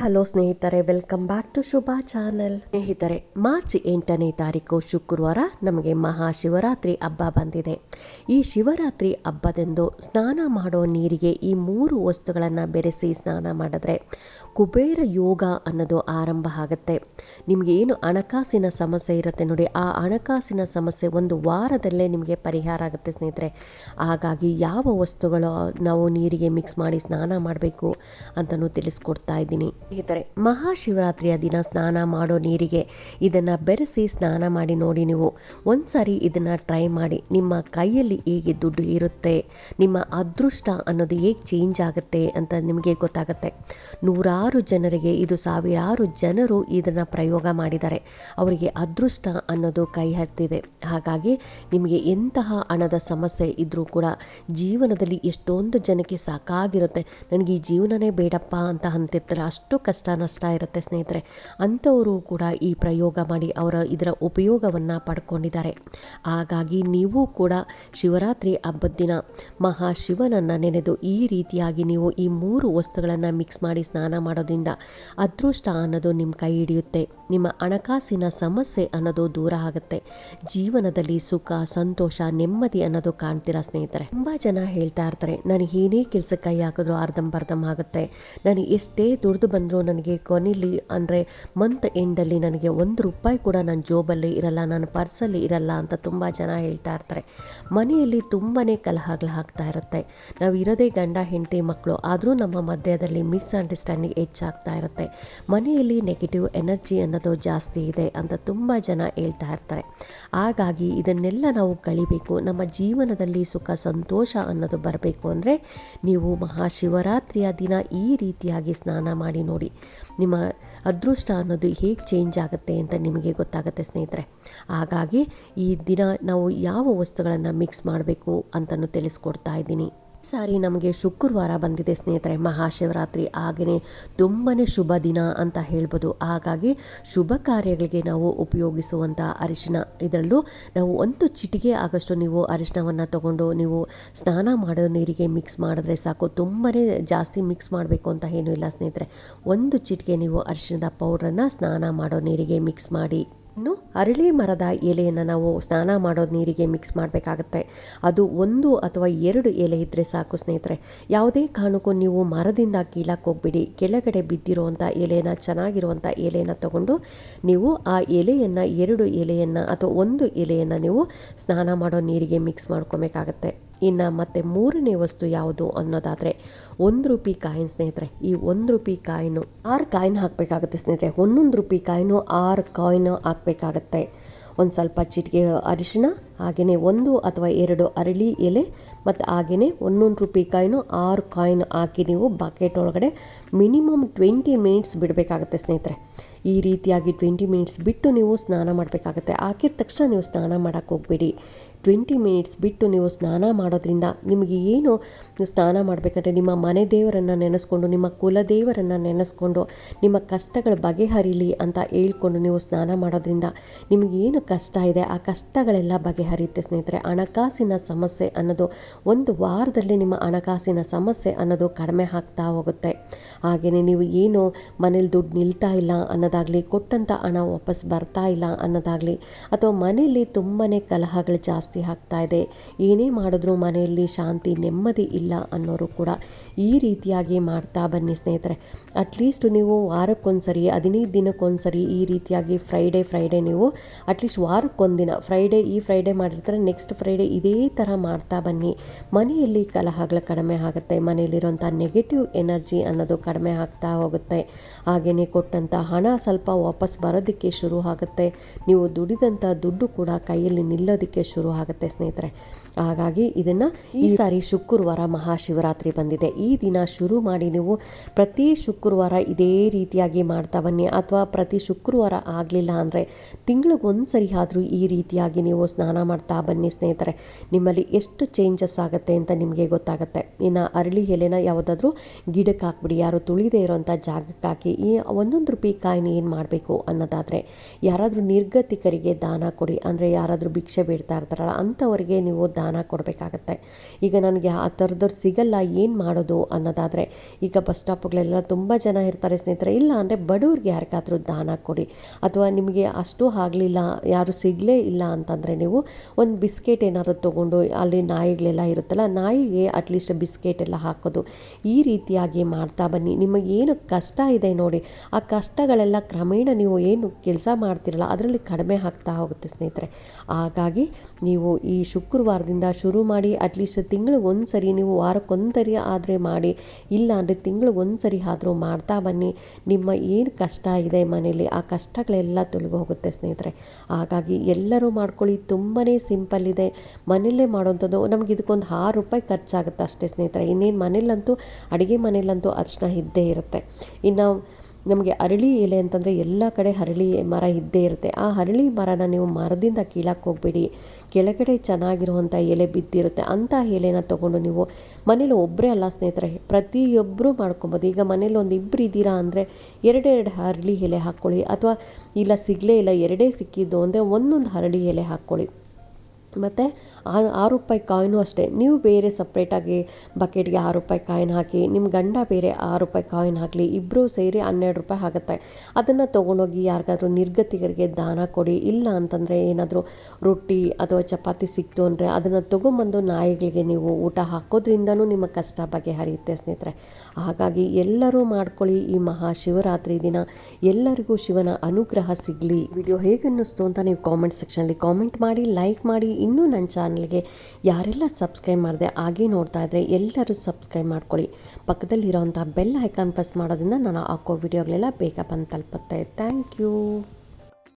Hello ಸ್ನೇಹಿತರೆ welcome back to Shubha channel ಸ್ನೇಹಿತರೆ, March ಎಂಟನೇ ತಾರೀಕು ಶುಕ್ರವಾರ ನಮಗೆ ಮಹಾಶಿವರಾತ್ರಿ ಹಬ್ಬ ಬಂದಿದೆ. ಈ ಶಿವರಾತ್ರಿ ಹಬ್ಬದಂದು ಸ್ನಾನ ಮಾಡೋ ನೀರಿಗೆ ಈ ಮೂರು ವಸ್ತುಗಳನ್ನು ಬೆರೆಸಿ ಸ್ನಾನ ಮಾಡಿದ್ರೆ ಕುಬೇರ ಯೋಗ ಅನ್ನೋದು ಆರಂಭ ಆಗುತ್ತೆ. ನಿಮಗೆ ಏನು ಹಣಕಾಸಿನ ಸಮಸ್ಯೆ ಇರುತ್ತೆ ನೋಡಿ, ಆ ಹಣಕಾಸಿನ ಸಮಸ್ಯೆ ಒಂದು ವಾರದಲ್ಲೇ ನಿಮಗೆ ಪರಿಹಾರ ಆಗುತ್ತೆ ಸ್ನೇಹಿತರೆ. ಹಾಗಾಗಿ ಯಾವ ವಸ್ತುಗಳು ನಾವು ನೀರಿಗೆ ಮಿಕ್ಸ್ ಮಾಡಿ ಸ್ನಾನ ಮಾಡಬೇಕು ಅಂತಲೂ ತಿಳಿಸ್ಕೊಡ್ತಾ ಇದ್ದೀನಿ. ಸ್ನೇಹಿತರೆ, ಮಹಾಶಿವರಾತ್ರಿಯ ದಿನ ಸ್ನಾನ ಮಾಡೋ ನೀರಿಗೆ ಇದನ್ನು ಬೆರೆಸಿ ಸ್ನಾನ ಮಾಡಿ ನೋಡಿ ನೀವು. ಒಂದ್ಸಾರಿ ಇದನ್ನು ಟ್ರೈ ಮಾಡಿ. ನಿಮ್ಮ ಕೈಯಲ್ಲಿ ಹೇಗೆ ದುಡ್ಡು ಇರುತ್ತೆ, ನಿಮ್ಮ ಅದೃಷ್ಟ ಅನ್ನೋದು ಹೇಗೆ ಚೇಂಜ್ ಆಗುತ್ತೆ ಅಂತ ನಿಮಗೆ ಗೊತ್ತಾಗುತ್ತೆ. ನೂರಾರು ಜನರಿಗೆ ಇದು ಸಾವಿರಾರು ಜನರು ಇದನ್ನು ಪ್ರಯೋಗ ಮಾಡಿದ್ದಾರೆ ಅವರಿಗೆ ಅದೃಷ್ಟ ಅನ್ನೋದು ಕೈ ಹತ್ತಿದೆ. ಹಾಗಾಗಿ ನಿಮಗೆ ಎಂತಹ ಹಣದ ಸಮಸ್ಯೆ ಇದ್ದರೂ ಕೂಡ ಜೀವನದಲ್ಲಿ ಎಷ್ಟೊಂದು ಜನಕ್ಕೆ ಸಾಕಾಗಿರುತ್ತೆ. ನನಗೆ ಈ ಜೀವನನೇ ಬೇಡಪ್ಪ ಅಂತ ಅಂತಿರ್ತಾರೆ. ಅಷ್ಟು ಕಷ್ಟ ನಷ್ಟ ಇರುತ್ತೆ ಸ್ನೇಹಿತರೆ. ಅಂಥವರು ಕೂಡ ಈ ಪ್ರಯೋಗ ಮಾಡಿ ಅವರ ಇದರ ಉಪಯೋಗವನ್ನು ಪಡ್ಕೊಂಡಿದ್ದಾರೆ. ಹಾಗಾಗಿ ನೀವು ಕೂಡ ಶಿವರಾತ್ರಿ ಹಬ್ಬದ ದಿನ ಮಹಾಶಿವನನ್ನು ನೆನೆದು ಈ ರೀತಿಯಾಗಿ ನೀವು ಈ ಮೂರು ವಸ್ತುಗಳನ್ನು ಮಿಕ್ಸ್ ಮಾಡಿ ಸ್ನಾನ ಮಾಡೋದ್ರಿಂದ ಅದೃಷ್ಟ ಅನ್ನೋದು ನಿಮ್ಮ ಕೈ ಹಿಡಿಯುತ್ತೆ. ನಿಮ್ಮ ಹಣಕಾಸಿನ ಸಮಸ್ಯೆ ಅನ್ನೋದು ದೂರ ಆಗುತ್ತೆ. ಜೀವನದಲ್ಲಿ ಸುಖ, ಸಂತೋಷ, ನೆಮ್ಮದಿ ಅನ್ನೋದು ಕಾಣ್ತೀರಾ ಸ್ನೇಹಿತರೆ? ತುಂಬ ಜನ ಹೇಳ್ತಾ ಇರ್ತಾರೆ, ನಾನು ಏನೇ ಕೆಲಸ ಕೈ ಹಾಕಿದ್ರು ಅರ್ಧಂಬರ್ಧಂ ಆಗುತ್ತೆ. ನಾನು ಎಷ್ಟೇ ದುಡ್ದು ಬಂದರೂ ನನಗೆ ಕೊನೆಯಲ್ಲಿ ಅಂದರೆ ಮಂತ್ ಎಂಡಲ್ಲಿ ನನಗೆ ಒಂದು ರೂಪಾಯಿ ಕೂಡ ನನ್ನ ಜೋಬಲ್ಲಿ ಇರಲ್ಲ, ನನ್ನ ಪರ್ಸಲ್ಲಿ ಇರಲ್ಲ ಅಂತ ತುಂಬ ಜನ ಹೇಳ್ತಾ ಇರ್ತಾರೆ. ಮನೆಯಲ್ಲಿ ತುಂಬಾ ಕಲಹಗಳು ಆಗ್ತಾ ಇರುತ್ತೆ. ನಾವು ಇರೋದೇ ಗಂಡ, ಹೆಂಡತಿ, ಮಕ್ಕಳು. ಆದರೂ ನಮ್ಮ ಮಧ್ಯದಲ್ಲಿ ಮಿಸ್ ಅಂಡರ್ಸ್ಟ್ಯಾಂಡಿಂಗ್ ಹೆಚ್ಚಾಗ್ತಾ ಇರುತ್ತೆ. ಮನೆಯಲ್ಲಿ ನೆಗೆಟಿವ್ ಎನರ್ಜಿ ಅನ್ನೋದು ಜಾಸ್ತಿ ಇದೆ ಅಂತ ತುಂಬ ಜನ ಹೇಳ್ತಾ ಇರ್ತಾರೆ. ಹಾಗಾಗಿ ಇದನ್ನೆಲ್ಲ ನಾವು ಕಳಿಬೇಕು. ನಮ್ಮ ಜೀವನದಲ್ಲಿ ಸುಖ, ಸಂತೋಷ ಅನ್ನೋದು ಬರಬೇಕು ಅಂದರೆ ನೀವು ಮಹಾಶಿವರಾತ್ರಿಯ ದಿನ ಈ ರೀತಿಯಾಗಿ ಸ್ನಾನ ಮಾಡಿ ನೋಡಿ. ನಿಮ್ಮ ಅದೃಷ್ಟ ಅನ್ನೋದು ಹೇಗೆ ಚೇಂಜ್ ಆಗುತ್ತೆ ಅಂತ ನಿಮಗೆ ಗೊತ್ತಾಗುತ್ತೆ ಸ್ನೇಹಿತರೆ. ಹಾಗಾಗಿ ಈ ದಿನ ನಾವು ಯಾವ ವಸ್ತುಗಳನ್ನು ಮಿಕ್ಸ್ ಮಾಡಬೇಕು ಅಂತಲೂ ತಿಳಿಸ್ಕೊಡ್ತಾ ಇದ್ದೀನಿ. ಸಾರಿ ನಮಗೆ ಶುಕ್ರವಾರ ಬಂದಿದೆ ಸ್ನೇಹಿತರೆ, ಮಹಾಶಿವರಾತ್ರಿ ಹಾಗೆಯೇ ತುಂಬಾ ಶುಭ ದಿನ ಅಂತ ಹೇಳ್ಬೋದು. ಹಾಗಾಗಿ ಶುಭ ಕಾರ್ಯಗಳಿಗೆ ನಾವು ಉಪಯೋಗಿಸುವಂಥ ಅರಿಶಿನ ಇದರಲ್ಲೂ ನಾವು ಒಂದು ಚಿಟಿಕೆ ಆಗಷ್ಟು ನೀವು ಅರಿಶಿನವನ್ನು ತಗೊಂಡು ನೀವು ಸ್ನಾನ ಮಾಡೋ ನೀರಿಗೆ ಮಿಕ್ಸ್ ಮಾಡಿದ್ರೆ ಸಾಕು. ತುಂಬಾ ಜಾಸ್ತಿ ಮಿಕ್ಸ್ ಮಾಡಬೇಕು ಅಂತ ಏನೂ ಇಲ್ಲ ಸ್ನೇಹಿತರೆ. ಒಂದು ಚಿಟಿಕೆ ನೀವು ಅರಿಶಿನದ ಪೌಡ್ರನ್ನು ಸ್ನಾನ ಮಾಡೋ ನೀರಿಗೆ ಮಿಕ್ಸ್ ಮಾಡಿ ಇನ್ನು ಅರಳಿ ಮರದ ಎಲೆಯನ್ನು ನಾವು ಸ್ನಾನ ಮಾಡೋದು ನೀರಿಗೆ ಮಿಕ್ಸ್ ಮಾಡಬೇಕಾಗತ್ತೆ. ಅದು ಒಂದು ಅಥವಾ ಎರಡು ಎಲೆ ಇದ್ದರೆ ಸಾಕು ಸ್ನೇಹಿತರೆ. ಯಾವುದೇ ಕಾರಣಕ್ಕೂ ನೀವು ಮರದಿಂದ ಕೀಳಕ್ಕೆ ಹೋಗ್ಬಿಡಿ. ಕೆಳಗಡೆ ಬಿದ್ದಿರುವಂಥ ಎಲೆಯನ್ನು ಚೆನ್ನಾಗಿರುವಂಥ ಎಲೆಯನ್ನು ತಗೊಂಡು ನೀವು ಆ ಎಲೆಯನ್ನು, ಎರಡು ಎಲೆಯನ್ನು ಅಥವಾ ಒಂದು ಎಲೆಯನ್ನು ನೀವು ಸ್ನಾನ ಮಾಡೋ ನೀರಿಗೆ ಮಿಕ್ಸ್ ಮಾಡ್ಕೊಬೇಕಾಗತ್ತೆ. ಇನ್ನು ಮತ್ತೆ ಮೂರನೇ ವಸ್ತು ಯಾವುದು ಅನ್ನೋದಾದರೆ ಒಂದು ರೂಪಿ ಕಾಯಿನ್ ಸ್ನೇಹಿತರೆ. ಈ ಒಂದು ರೂಪಿ ಕಾಯಿನು ಆರು ಕಾಯಿನ್ ಹಾಕಬೇಕಾಗುತ್ತೆ ಸ್ನೇಹಿತರೆ. ಒಂದೊಂದು ರೂಪಿ ಕಾಯಿನು ಆರು ಕಾಯಿನ್ ಹಾಕಬೇಕಾಗತ್ತೆ. ಒಂದು ಸ್ವಲ್ಪ ಚಿಟಿಕೆ ಅರಿಶಿಣ ಹಾಗೆಯೇ ಒಂದು ಅಥವಾ ಎರಡು ಅರಳಿ ಎಲೆ ಮತ್ತು ಹಾಗೆಯೇ ಒಂದೊಂದು ರೂಪಾಯಿ ಕಾಯಿನು ಆರು ಕಾಯಿನ್ ಹಾಕಿ ನೀವು ಬಕೆಟ್ ಒಳಗಡೆ ಮಿನಿಮಮ್ ಟ್ವೆಂಟಿ ಮಿನಿಟ್ಸ್ ಬಿಡಬೇಕಾಗತ್ತೆ ಸ್ನೇಹಿತರೆ. ಈ ರೀತಿಯಾಗಿ ಟ್ವೆಂಟಿ ಮಿನಿಟ್ಸ್ ಬಿಟ್ಟು ನೀವು ಸ್ನಾನ ಮಾಡಬೇಕಾಗತ್ತೆ. ಹಾಕಿದ ತಕ್ಷಣ ನೀವು ಸ್ನಾನ ಮಾಡೋಕ್ಕೆ ಹೋಗಬೇಡಿ. ಟ್ವೆಂಟಿ ಮಿನಿಟ್ಸ್ ಬಿಟ್ಟು ನೀವು ಸ್ನಾನ ಮಾಡೋದ್ರಿಂದ ನಿಮಗೆ ಏನು ಸ್ನಾನ ಮಾಡಬೇಕಂದ್ರೆ ನಿಮ್ಮ ಮನೆ ದೇವರನ್ನು ನೆನೆಸ್ಕೊಂಡು, ನಿಮ್ಮ ಕುಲದೇವರನ್ನು ನೆನೆಸ್ಕೊಂಡು, ನಿಮ್ಮ ಕಷ್ಟಗಳು ಬಗೆಹರಿಲಿ ಅಂತ ಹೇಳ್ಕೊಂಡು ನೀವು ಸ್ನಾನ ಮಾಡೋದ್ರಿಂದ ನಿಮಗೆ ಏನು ಕಷ್ಟ ಇದೆ? ಆ ಕಷ್ಟಗಳೆಲ್ಲ ಬಗೆಹರಿಯುತ್ತೆ ಸ್ನೇಹಿತರೆ. ಹಣಕಾಸಿನ ಸಮಸ್ಯೆ ಅನ್ನೋದು ಒಂದು ವಾರದಲ್ಲಿ ನಿಮ್ಮ ಹಣಕಾಸಿನ ಸಮಸ್ಯೆ ಅನ್ನೋದು ಕಡಿಮೆ ಆಗ್ತಾ ಹೋಗುತ್ತೆ. ಹಾಗೆಯೇ ನೀವು ಏನು ಮನೇಲಿ ದುಡ್ಡು ನಿಲ್ತಾ ಇಲ್ಲ ಅನ್ನೋದಾಗಲಿ ಕೊಟ್ಟಂಥ ಹಣ ವಾಪಸ್ ಬರ್ತಾ ಇಲ್ಲ ಅನ್ನೋದಾಗಲಿ, ಅಥವಾ ಮನೆಯಲ್ಲಿ ತುಂಬಾ ಕಲಹಗಳು ಜಾಸ್ತಿ ಆಗ್ತಾ ಇದೆ. ಏನೇ ಮಾಡಿದ್ರೂ ಮನೆಯಲ್ಲಿ ಶಾಂತಿ, ನೆಮ್ಮದಿ ಇಲ್ಲ ಅನ್ನೋರು ಕೂಡ ಈ ರೀತಿಯಾಗಿ ಮಾಡ್ತಾ ಬನ್ನಿ ಸ್ನೇಹಿತರೆ. ಅಟ್ಲೀಸ್ಟ್ ನೀವು ವಾರಕ್ಕೊಂದ್ಸರಿ, ಹದಿನೈದು ದಿನಕ್ಕೊಂದ್ಸರಿ ಈ ರೀತಿಯಾಗಿ ಫ್ರೈಡೇ ಫ್ರೈಡೇ ನೀವು ಅಟ್ಲೀಸ್ಟ್ ವಾರಕ್ಕೊಂದಿನ ಫ್ರೈಡೇ ಈ ಫ್ರೈಡೇ ಮಾಡಿರ್ತಾರೆ ನೆಕ್ಸ್ಟ್ ಫ್ರೈಡೇ ಇದೇ ಥರ ಮಾಡ್ತಾ ಬನ್ನಿ. ಮನೆಯಲ್ಲಿ ಕಲಹಗಳು ಕಡಿಮೆ ಆಗುತ್ತೆ ಮನೆಯಲ್ಲಿರುವಂಥ ನೆಗೆಟಿವ್ ಎನರ್ಜಿ ಅನ್ನೋದು ಕಡಿಮೆ ಆಗ್ತಾ ಹೋಗುತ್ತೆ. ಹಾಗೆಯೇ ಕೊಟ್ಟಂಥ ಹಣ ಸ್ವಲ್ಪ ವಾಪಸ್ ಬರೋದಕ್ಕೆ ಶುರು ಆಗುತ್ತೆ. ನೀವು ದುಡಿದಂಥ ದುಡ್ಡು ಕೂಡ ಕೈಯಲ್ಲಿ ನಿಲ್ಲೋದಕ್ಕೆ ಶುರು ಆಗುತ್ತೆ ಸ್ನೇಹಿತರೆ. ಹಾಗಾಗಿ ಇದನ್ನು ಈ ಸಾರಿ ಶುಕ್ರವಾರ ಮಹಾಶಿವರಾತ್ರಿ ಬಂದಿದೆ. ಈ ದಿನ ಶುರು ಮಾಡಿ ನೀವು ಪ್ರತಿ ಶುಕ್ರವಾರ ಇದೇ ರೀತಿಯಾಗಿ ಮಾಡ್ತಾ ಬನ್ನಿ. ಅಥವಾ ಪ್ರತಿ ಶುಕ್ರವಾರ ಆಗಲಿಲ್ಲ ಅಂದರೆ ತಿಂಗಳಿಗೊಂದು ಸರಿ ಆದರೂ ಈ ರೀತಿಯಾಗಿ ನೀವು ಸ್ನಾನ ಮಾಡ್ತಾ ಬನ್ನಿ ಸ್ನೇಹಿತರೆ. ನಿಮ್ಮಲ್ಲಿ ಎಷ್ಟು ಚೇಂಜಸ್ ಆಗುತ್ತೆ ಅಂತ ನಿಮಗೆ ಗೊತ್ತಾಗುತ್ತೆ. ಇನ್ನು ಅರಳಿ ಎಲೆನ ಯಾವುದಾದ್ರೂ ಗಿಡಕ್ಕೆ ಹಾಕ್ಬಿಡಿ. ಯಾರು ತುಳಿದೇ ಇರೋಂಥ ಜಾಗಕ್ಕೆ ಹಾಕಿ ಈ ಒಂದೊಂದು ರೂಪಾಯಿ ಕಾಯಿನ ಏನು ಮಾಡಬೇಕು ಅನ್ನೋದಾದರೆ ಯಾರಾದರೂ ನಿರ್ಗತಿಕರಿಗೆ ದಾನ ಕೊಡಿ. ಅಂದರೆ ಯಾರಾದರೂ ಭಿಕ್ಷೆ ಬೇಡ್ತಾ ಇರ್ತಾರಲ್ಲ ಇರ್ತಾರಲ್ಲ ಅಂಥವ್ರಿಗೆ ನೀವು ದಾನ ಕೊಡಬೇಕಾಗತ್ತೆ. ಈಗ ನನಗೆ ಆ ಥರದವ್ರು ಸಿಗಲ್ಲ, ಏನು ಮಾಡೋದು ಅನ್ನೋದಾದರೆ, ಈಗ ಬಸ್ ಸ್ಟಾಪ್ಗಳೆಲ್ಲ ತುಂಬ ಜನ ಇರ್ತಾರೆ ಸ್ನೇಹಿತರೆ. ಇಲ್ಲ ಅಂದರೆ ಬಡವ್ರಿಗೆ ಯಾರಿಗಾದರೂ ದಾನ ಕೊಡಿ. ಅಥವಾ ನಿಮಗೆ ಅಷ್ಟು ಆಗಲಿಲ್ಲ, ಯಾರು ಸಿಗಲೇ ಇಲ್ಲ ಅಂತಂದರೆ ನೀವು ಒಂದು ಬಿಸ್ಕೆಟ್ ಏನಾದ್ರು ತೊಗೊಂಡು ಅಲ್ಲಿ ನಾಯಿಗಳೆಲ್ಲ ಇರುತ್ತಲ್ಲ, ನಾಯಿಗೆ ಅಟ್ಲೀಸ್ಟ್ ಬಿಸ್ಕೆಟ್ ಎಲ್ಲ ಹಾಕೋದು. ಈ ರೀತಿಯಾಗಿ ಮಾಡ್ತಾ ಬನ್ನಿ. ನಿಮಗೆ ಏನು ಕಷ್ಟ ಇದೆ ನೋಡಿ, ಆ ಕಷ್ಟಗಳೆಲ್ಲ ಕ್ರಮೇಣ ನೀವು ಏನು ಕೆಲಸ ಮಾಡ್ತಿರಲ್ಲ, ಅದರಲ್ಲಿ ಕಡಿಮೆ ಹಾಕ್ತಾ ಹೋಗುತ್ತೆ ಸ್ನೇಹಿತರೆ. ಹಾಗಾಗಿ ನೀವು ಈ ಶುಕ್ರವಾರದಿಂದ ಶುರು ಮಾಡಿ ಅಟ್ಲೀಸ್ಟ್ ತಿಂಗಳು ಒಂದು ಸರಿ ನೀವು ವಾರಕ್ಕೊಂದರಿ ಆದರೆ ಮಾಡಿ, ಇಲ್ಲ ಅಂದರೆ ತಿಂಗಳು ಒಂದು ಸರಿ ಆದರೂ ಮಾಡ್ತಾ ಬನ್ನಿ. ನಿಮ್ಮ ಏನು ಕಷ್ಟ ಇದೆ ಮನೇಲಿ, ಆ ಕಷ್ಟಗಳೆಲ್ಲ ತೊಲಗಿ ಹೋಗುತ್ತೆ ಸ್ನೇಹಿತರೆ. ಹಾಗಾಗಿ ಎಲ್ಲರೂ ಮಾಡ್ಕೊಳ್ಳಿ ತುಂಬಾ ಸಿಂಪಲ್ ಇದೆ. ಮನೆಯಲ್ಲೇ ಮಾಡೋವಂಥದ್ದು ನಮ್ಗೆ ಇದಕ್ಕೊಂದು ಆರು ರೂಪಾಯಿ ಖರ್ಚಾಗುತ್ತೆ ಅಷ್ಟೇ ಸ್ನೇಹಿತರೆ. ಇನ್ನೇನು ಮನೇಲಂತೂ ಅಡುಗೆ ಮನೇಲಂತೂ ಅರ್ಶನ ಇದ್ದೇ ಇರುತ್ತೆ. ಇನ್ನು ನಮಗೆ ಅರಳಿ ಎಲೆ ಅಂತಂದರೆ ಎಲ್ಲ ಕಡೆ ಹರಳಿ ಮರ ಇದ್ದೇ ಇರುತ್ತೆ. ಆ ಹರಳಿ ಮರನ ನೀವು ಮರದಿಂದ ಕೀಳಕ್ಕೆ ಹೋಗ್ಬೇಡಿ. ಕೆಳಗಡೆ ಚೆನ್ನಾಗಿರುವಂಥ ಎಲೆ ಬಿದ್ದಿರುತ್ತೆ. ಅಂಥ ಎಲೆನ ತೊಗೊಂಡು ನೀವು ಮನೇಲಿ ಒಬ್ಬರೇ ಅಲ್ಲ ಸ್ನೇಹಿತರೆ ಪ್ರತಿಯೊಬ್ಬರೂ ಮಾಡ್ಕೊಬೋದು. ಈಗ ಮನೇಲಿ ಒಂದು ಇಬ್ಬರು ಇದ್ದೀರಾ ಅಂದರೆ ಎರಡೆರಡು ಹರಳಿ ಎಲೆ ಹಾಕ್ಕೊಳ್ಳಿ. ಅಥವಾ ಇಲ್ಲ, ಸಿಗಲೇ ಇಲ್ಲ, ಎರಡೇ ಸಿಕ್ಕಿದ್ದು ಅಂದರೆ ಒಂದೊಂದು ಹರಳಿ ಎಲೆ ಹಾಕ್ಕೊಳ್ಳಿ. ಮತ್ತು ಆರು ರೂಪಾಯಿ ಕಾಯಿನೂ ಅಷ್ಟೇ. ನೀವು ಬೇರೆ ಸಪ್ರೇಟಾಗಿ ಬಕೆಟ್ಗೆ ಆರು ರೂಪಾಯಿ ಕಾಯಿನ್ ಹಾಕಿ ನಿಮ್ಮ ಗಂಡ ಬೇರೆ ಆರು ರೂಪಾಯಿ ಕಾಯಿನ್ ಹಾಕಲಿ ಇಬ್ಬರೂ ಸೇರಿ ಹನ್ನೆರಡು ರೂಪಾಯಿ ಆಗುತ್ತೆ. ಅದನ್ನು ತೊಗೊಂಡೋಗಿ ಯಾರಿಗಾದ್ರೂ ನಿರ್ಗತಿಗರಿಗೆ ದಾನ ಕೊಡಿ. ಇಲ್ಲ ಅಂತಂದರೆ ಏನಾದರೂ ರೊಟ್ಟಿ ಅಥವಾ ಚಪಾತಿ ಸಿಕ್ತು ಅಂದರೆ ಅದನ್ನು ತೊಗೊಂಬಂದು ನಾಯಿಗಳಿಗೆ ನೀವು ಊಟ ಹಾಕೋದ್ರಿಂದನೂ ನಿಮ್ಮ ಕಷ್ಟ ಬಗೆಹರಿಯುತ್ತೆ ಸ್ನೇಹಿತರೆ. ಹಾಗಾಗಿ ಎಲ್ಲರೂ ಮಾಡ್ಕೊಳ್ಳಿ ಈ ಮಹಾಶಿವರಾತ್ರಿ ದಿನ. ಎಲ್ಲರಿಗೂ ಶಿವನ ಅನುಗ್ರಹ ಸಿಗಲಿ. ವಿಡಿಯೋ ಹೇಗೆ ಅನ್ನಿಸ್ತು ಅಂತ ನೀವು ಕಾಮೆಂಟ್ ಸೆಕ್ಷನಲ್ಲಿ ಕಾಮೆಂಟ್ ಮಾಡಿ ಲೈಕ್ ಮಾಡಿ ಇನ್ನೂ ನನ್ನ ಚಾನಲ್ಗೆ ಯಾರೆಲ್ಲ ಸಬ್ಸ್ಕ್ರೈಬ್ ಮಾಡಿದೆ ಹಾಗೆ ನೋಡ್ತಾ ಇದ್ದರೆ ಎಲ್ಲರೂ ಸಬ್ಸ್ಕ್ರೈಬ್ ಮಾಡ್ಕೊಳ್ಳಿ. ಪಕ್ಕದಲ್ಲಿರೋವಂಥ ಬೆಲ್ ಐಕಾನ್ ಪ್ರೆಸ್ ಮಾಡೋದ್ರಿಂದ ನಾನು ಹಾಕೋ ವಿಡಿಯೋಗಳೆಲ್ಲ ಬೇಗ ಬಂದು ತಲುಪುತ್ತೆ. Thank you.